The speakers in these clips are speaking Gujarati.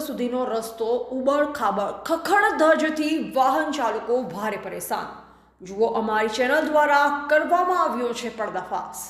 સુધીનો રસ્તો ઉબડ ખાબડ ખખડધજથી વાહન ચાલકો ભારે પરેશાન. જુઓ અમારી ચેનલ દ્વારા કરવામાં આવ્યો છે પર્દાફાશ.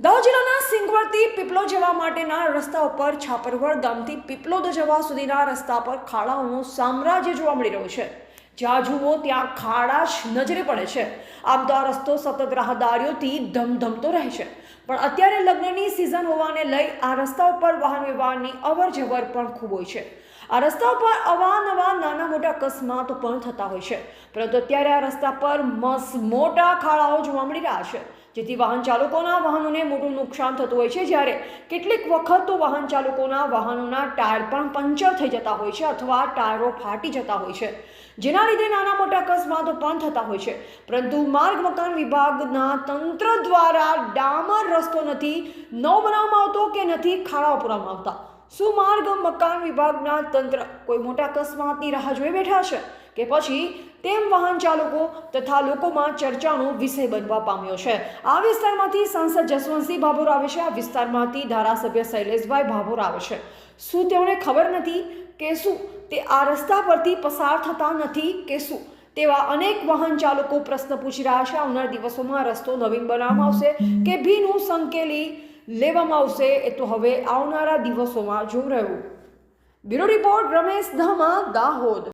દાહોદ જિલ્લાના સિંગવડથી પીપલો જવા માટેના રસ્તા ઉપર છાપરવડ ગામથી પીપલોદ જવા સુધીના રસ્તા પર ખાડાઓનું સામ્રાજ્ય જોવા મળી રહ્યું છે. જ્યાં જુઓ ત્યાં ખાડા જ નજરે પડે છે. આમ તો આ રસ્તો સતત રાહદારીઓથી ધમધમતો રહે છે. પણ અત્યારે લગ્નની સિઝન હોવાને લઈ આ રસ્તા ઉપર વાહન વ્યવહારની અવર જવર પણ ખૂબ હોય છે. આ રસ્તા ઉપર અવાનવા નાના મોટા અકસ્માતો પણ થતા હોય છે. પરંતુ અત્યારે આ રસ્તા પર મસ મોટા ખાડાઓ જોવા મળી રહ્યા છે. જેથી વાહન ચાલકોના વાહનોને મોટું નુકસાન થતું હોય છે. જ્યારે કેટલીક વખત તો વાહન ચાલકોના વાહનોના ટાયર પણ પંચર થઈ જતા હોય છે અથવા ટાયરો ફાટી જતા હોય છે, જેના લીધે નાના મોટા અકસ્માતો પણ થતા હોય છે. પરંતુ માર્ગ મકાન વિભાગના તંત્ર દ્વારા ડામર રસ્તો નથી ન બનાવવામાં આવતો કે નથી ખાડાઓ પૂરવામાં આવતા? શું માર્ગ મકાન વિભાગના તંત્ર કોઈ મોટા અકસ્માતની રાહ જોઈ બેઠા છે કે પછી તેમ વાહન ચાલકો તથા લોકોમાં ચર્ચાનો વિષય બનવા પામ્યો છે. આ વિસ્તારમાંથી સાંસદ જસવંતસિંહ ભાભોર આવે છે. આ વિસ્તારમાંથી ધારાસભ્ય શૈલેષભાઈ ભાભોર આવે છે. શું તેઓને ખબર નથી કે શું તે આ રસ્તા પરથી પસાર થતા નથી કે શું તેવા અનેક વાહન ચાલકો પ્રશ્ન પૂછી રહ્યા છે. આવનાર દિવસોમાં રસ્તો નવીન બનાવવામાં આવશે કે ભીનું સંકેલી લેવામાં આવશે એ તો હવે આવનારા દિવસોમાં જોવું રહ્યું. Bureau report Ramesh Dhama Dahod.